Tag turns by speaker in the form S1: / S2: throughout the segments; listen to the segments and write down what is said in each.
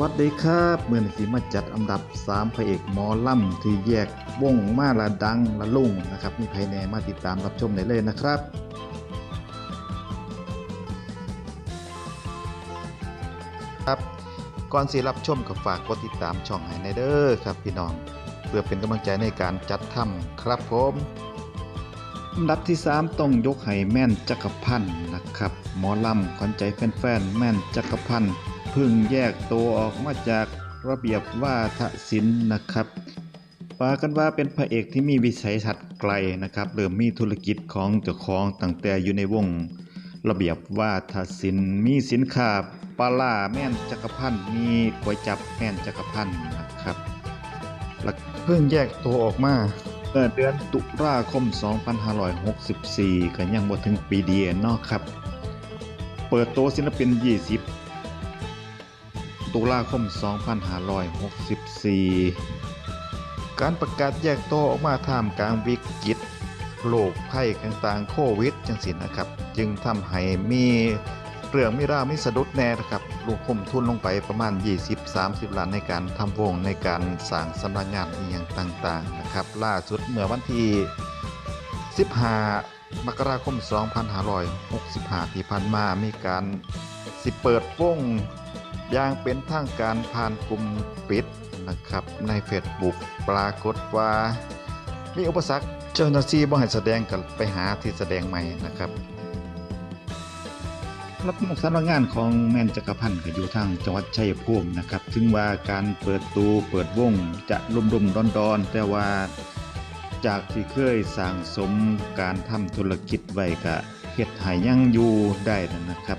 S1: วัสดีครับเมื่อนี้สิมาจัดอันดับ 3 พระเอกหมอลำที่แยกวงมาละดังละลุ่งนะครับ มีภายในมาติดตามรับชมได้เลยนะครับครับก่อนสิรับชมก็ฝากกดติดตามช่องให้ในเด้อครับพี่น้อง เพื่อเป็นกำลังใจในการจัดทำครับผมอันดับที่ 3 ต้องยกให้แม่นจักรพันธ์นะครับหมอลำขวัญใจแฟนๆแม่นจักรพันธ์ พิ่งแยกตัวออกมาจากระเบียบว่าทศิลป์นะครับว่ากันว่าเป็นพระเอกที่มีวิสัยทัศน์ไกลนะครับเริ่มมีธุรกิจของเจ้าของตั้งแต่อยู่ในวง ระเบียบว่าทศิลป์มีสินค้าปลาล่าแม่นจักรพันธ์มีก๋วยจับแม่นจักรพันธ์นะครับแล้วเพิ่งแยกตัวออกมาเมื่อเดือนตุลาคม 2564กันยังบ่ถึงปีเดียนาะครับ เปิดตัวศิลปิน 20 ตุลาคม 2564 การประกาศแยกตัวออกมาท่ามกลางวิกฤตโรคภัยต่างๆโควิดจังสินะครับ จึงทำให้มีเรื่องมีราวมีสะดุดแน่นะครับลงคมทุนลงไปประมาณ 20-30 ล้านในการทำวงในการสร้างสำนักงานอีอย่างต่างๆนะครับ ล่าสุดเมื่อวันที่ 15 มกราคม 2565 ที่ผ่านมามีการสิเปิดวง อย่างเป็นทางการผ่านกลุ่มปิดนะครับใน Facebook ปรากฏว่า มีอุปสรรคเจ้าหน้าที่บ่ให้แสดงกันไปหาที่แสดงใหม่นะครับรับสำนักงานของแม่นจักรพันธ์ก็อยู่ทางจังหวัดชัยภูมินะครับ ถึงว่าการเปิดตูเปิดวงจะลุ่มๆดอนแต่ว่าจากที่เคยสั่งสมการทำธุรกิจไว้ก็เฮ็ดห้ยังอยู่ได้นะครับ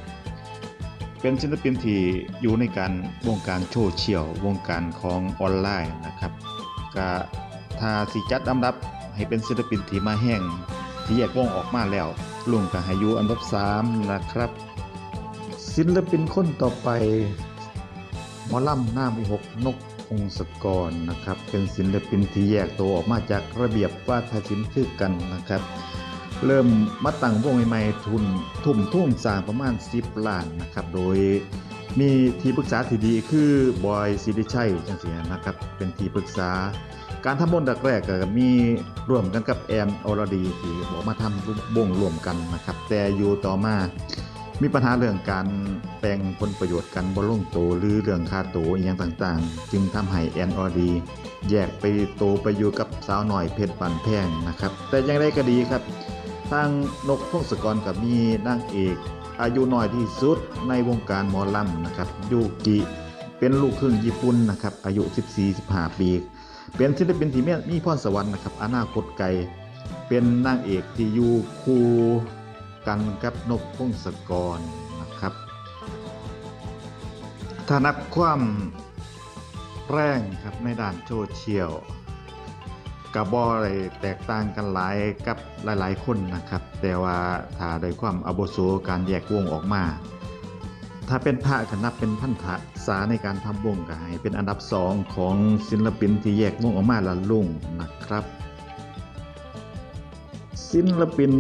S1: เป็นศิลปินที่อยู่ในการวงการโซเชี่ยลวงการของออนไลน์นะครับก็ถ้าสิจัดอันดับให้เป็นศิลปินที่มาแห้งที่แยกวงออกมาแล้วลุงก็ให้อยู่อันดับ3นะครับ ศิลปินคนต่อไปหมอลำหน้ามีหกนกพงศกรนะครับ เป็นศิลปินที่แยกตัวออกมาจากระเบียบวาทศิลป์คือกันนะครับ เริ่มมาตั้งวงใหม่ๆทุนทุ่มทุ่มสร้างประมาณ 10 ล้านนะครับ โดยมีที่ปรึกษาที่ดีคือบอยสิริชัยจังสีนะครับ เป็นที่ปรึกษา การทำบนดักแรกก็มีร่วมกันกับแอนอรดีที่บอกมาทำวงร่วมกันนะครับ แต่อยู่ต่อมามีปัญหาเรื่องการแบ่งผลประโยชน์กันบ่ลงโตหรือเรื่องค่าโตวอย่างต่างๆ จึงทำให้แอนออดีแยกไปโตไปอยู่กับสาวหน่อยเพชรปันแพงนะครับ แต่อย่างไรก็ดีครับ ทางนกพงศกรกับมีนางเอก อายุน้อยที่สุดในวงการหมอลำนะครับยูกิเป็นลูกครึ่งญี่ปุ่นนะครับอายุ 14-15 ปี เป็นศิลปินที่มีมีพรสวรรค์นะครับอนาคตไกลเป็นนางเอกที่อยู่คู่กันกับนกพงศกรนะครับ ถ้านับความแรงครับในด้านโซเชียล กับบออะไรแตกต่างกันหลายกับหลายๆ คนนะครับ แต่ว่าถ้าโดยความอโบโสการแยกวงออกมา ถ้าเป็นพระก็นับเป็นพันธะษาในการทำวงก็ให้เป็นอันดับสองของศิลปินที่แยกวงออกมาละลุ่งนะครับ ศิลปิน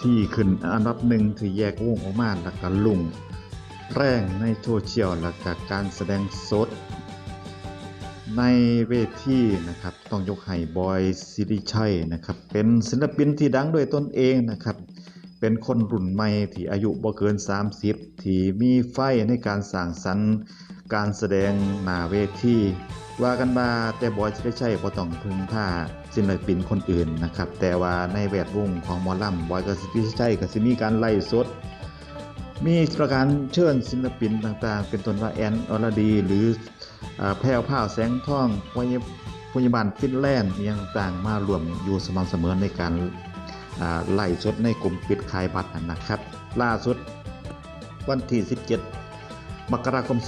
S1: ที่ขึ้นอันดับหนึ่งที่แยกวงออกมาล้วก็ลุ่งแรงในโซเชียลแล้วก็การแสดงสด ในเวทีนะครับต้องยกให้บอยซิริชัยนะครับเป็นศิลปินที่ดังด้วยตนเองนะครับเป็นคนรุ่นใหม่ที่อายุบ่เกิน 30 ที่มีไฟในการสร้างสรรค์การแสดงหน้าเวทีว่ากันว่าแต่บอยซิริชัยบ่ต้องพึ่งพาศิลปินคนอื่นนะครับแต่ว่าในแวดวงของหมอลำบอยกับซิริชัยก็สิมีการไล่สด มีประการเชิญศิลปินต่างๆ เป็นต้นว่าแอนอรดี หรือแพรวพราแสงท่องพยาพยาบาลฟินแลนด์ย่างต่างมารวมอยู่สม่ำเสมอในการไล่สดในกลุ่มปิดขายบัตรนะครับ ล่าสุดวันที่ 17 มกราคม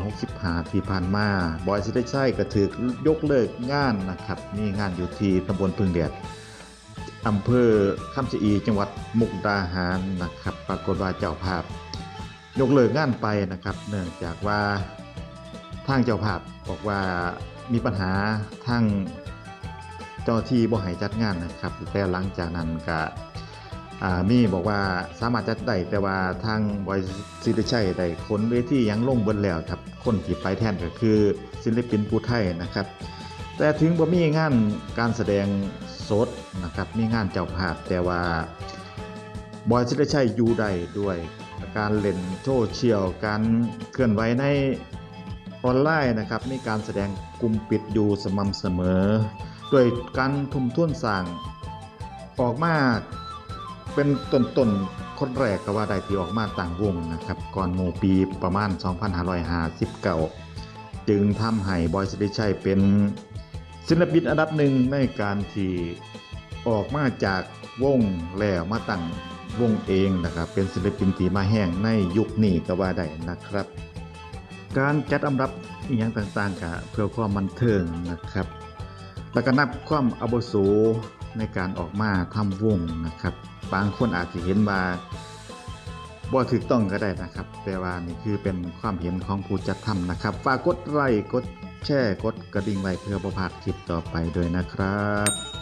S1: 2565 ที่ผ่านมา บอยสิได้ใช่ก็ถือยกเลิกงานนะครับมีงานอยู่ที่ตำบลพึ่งแดด อำเภอคำชะอีจังหวัดมุกดาหารนะครับ ปรากฏว่าเจ้าภาพ ยกเลิกงานไปนะครับ เนื่องจากว่าทางเจ้าภาพบอกว่ามีปัญหาทางเจ้าที่บ่ให้จัดงานนะครับ แต่หลังจากนั้นก็มีบอกว่าสามารถจัดได้แต่ว่าทางบอยซิติชัยได้ขนเวทียังลงเบนแล้วครับ คนที่ไปแทนก็คือศิลปินผู้ไทยนะครับ แต่ถึงบ่มีงานการแสดง สดนะครับมีงานเจ้าภาพแต่ว่าบอยศิลชัยอยู่ได้ด้วย การเล่นโซเชียลการเคลื่อนไหวในออนไลน์นะครับมีการแสดงกลุ่มปิดอยู่สม่ำเสมอด้วยการทุ่มทุนสร้างออกมาเป็นต้นๆคนแรกก็ว่าได้ที่ออกมาต่างวงนะครับก่อนหมู่ปีประมาณ 2559 จึงทำให้บอยสิริชัยเป็น ศิลปินอันดับหนึ่งในการที่ออกมาจากวงแล้วมาตั้งวงเองนะครับ เป็นศิลปินที่มาแห้งในยุคนี้ก็ว่าได้นะครับ การจัดอันดับอีกอย่างต่างๆก็เพื่อความบันเทิงนะครับ แล้วก็นับความอาวุโสในการออกมาทำวงนะครับ บางคนอาจจะเห็นว่าบ่ถูกต้องก็ได้นะครับ แต่ว่านี่คือเป็นความเห็นของผู้จัดทำนะครับ ฝากกดไลค์กด แชร์กดกระดิ่งไว้เพื่อประพลาดคลิปต่อไปด้วยนะครับ